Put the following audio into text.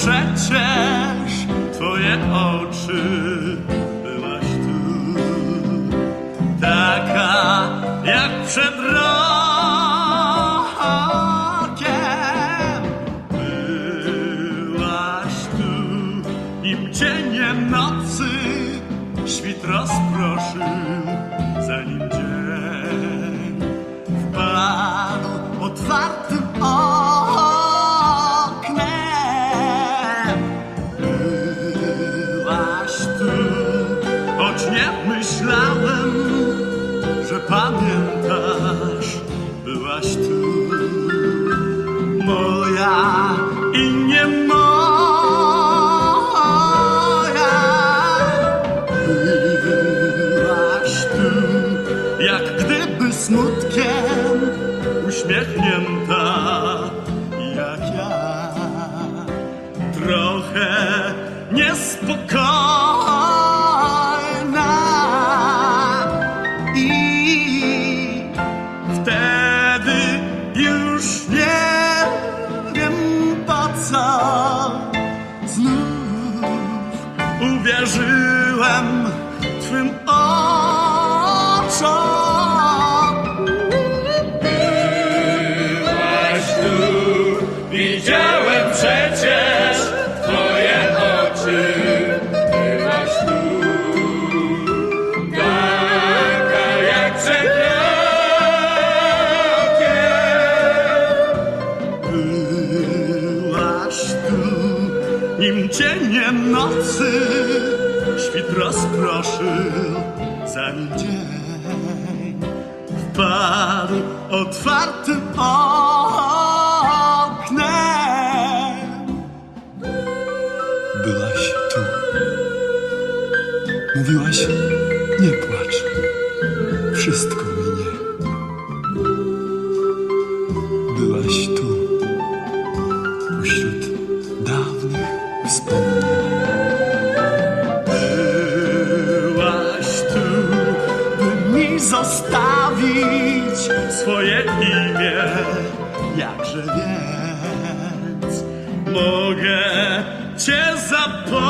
przecież twoje oczy. Byłaś tu, taka jak przed rokiem. Byłaś tu, nim cieniem nocy świt rozproszył, zanim myślałem, że pamiętasz. Byłaś tu, moja i nie moja. Byłaś tu, jak gdyby smutkiem uśmiechnięta, jak ja. Trochę niespokojna nim cieniem nocy świt rozproszył, zanim dzień wpadł otwartym oknem. Byłaś tu. Mówiłaś, nie płacz. Wszystko minie. Byłaś tu. Pośród dawnych Byłaś tu, by mi zostawić swoje imię, jakże więc mogę cię zapomnieć.